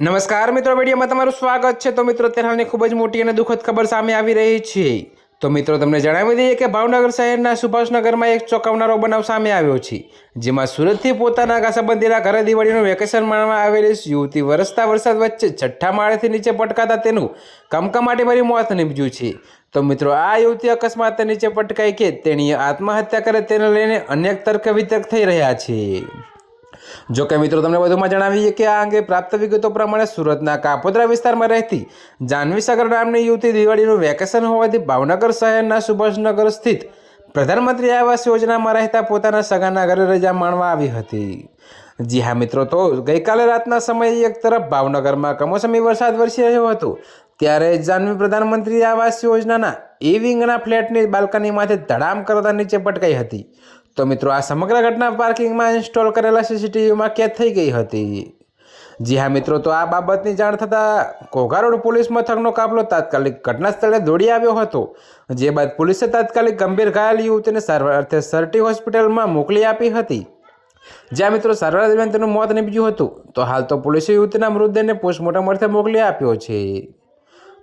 નમસ્કાર મિત્રો, વિડીયોમાં તમારું સ્વાગત છે. તો મિત્રો, અત્યારે હાલની ખૂબ જ મોટી અને દુઃખદ ખબર સામે આવી રહી છે. તો મિત્રો, તમને જણાવી દઈએ કે ભાવનગર શહેરના સુભાષનગરમાં એક ચોંકાવનારો બનાવ સામે આવ્યો છે, જેમાં સુરતથી પોતાના કાસાબંધીના ઘરે દિવાળીનું વેકેશન માણવા આવેલી યુવતી વરસતા વરસાદ વચ્ચે છઠ્ઠા માળેથી નીચે પટકાતા તેનું કમકમાટી ભરી મોત નીપજ્યું છે. તો મિત્રો, આ યુવતી અકસ્માત નીચે પટકાઈ કે તેણીએ આત્મહત્યા કરે તેને લઈને અનેક તર્ક વિતર્ક થઈ રહ્યા છે. જો કે મિત્રો, તમને વધુમાં જણાવીએ કે આ અંગે પ્રાપ્ત વિગતો પ્રમાણે સુરતના કાપોદ્રા વિસ્તારમાં રહેતી જાનવી સાગર નામની યુવતી દિવાળીનું વેકેશન હોવાથી ભાવનગર શહેરના સુભાષનગર સ્થિત પ્રધાનમંત્રી આવાસ યોજનામાં રહેતા પોતાના સગાના ઘરે રજા માણવા આવી હતી. જી હા મિત્રો, તો ગઈકાલે રાતના સમયે એક તરફ ભાવનગરમાં કમોસમી વરસાદ વરસી રહ્યો હતો, ત્યારે જાનવી પ્રધાનમંત્રી આવાસ યોજનાના એ વિંગના ફ્લેટની બાલ્કનીમાંથી ધડામ કરતા નીચે પટકાઈ હતી. તો મિત્રો, આ સમગ્ર ઘટના પાર્કિંગમાં ઇન્સ્ટોલ કરેલા સીસીટીવીમાં કેદ થઈ ગઈ હતી. જી હા મિત્રો, તો આ બાબતની જાણ થતાં ઘોઘારોડ પોલીસ મથકનો કાફલો તાત્કાલિક ઘટના સ્થળે દોડી આવ્યો હતો, જે બાદ પોલીસે તાત્કાલિક ગંભીર ઘાયલ યુવતીને સારવાર અર્થે સરટી હોસ્પિટલમાં મોકલી આપી હતી. જ્યાં મિત્રો, સારવાર દરમિયાન તેનું મોત નીપજ્યું હતું. તો હાલ તો પોલીસે યુવતીના મૃતદેહને પોસ્ટમોર્ટમ અર્થે મોકલી આપ્યો છે.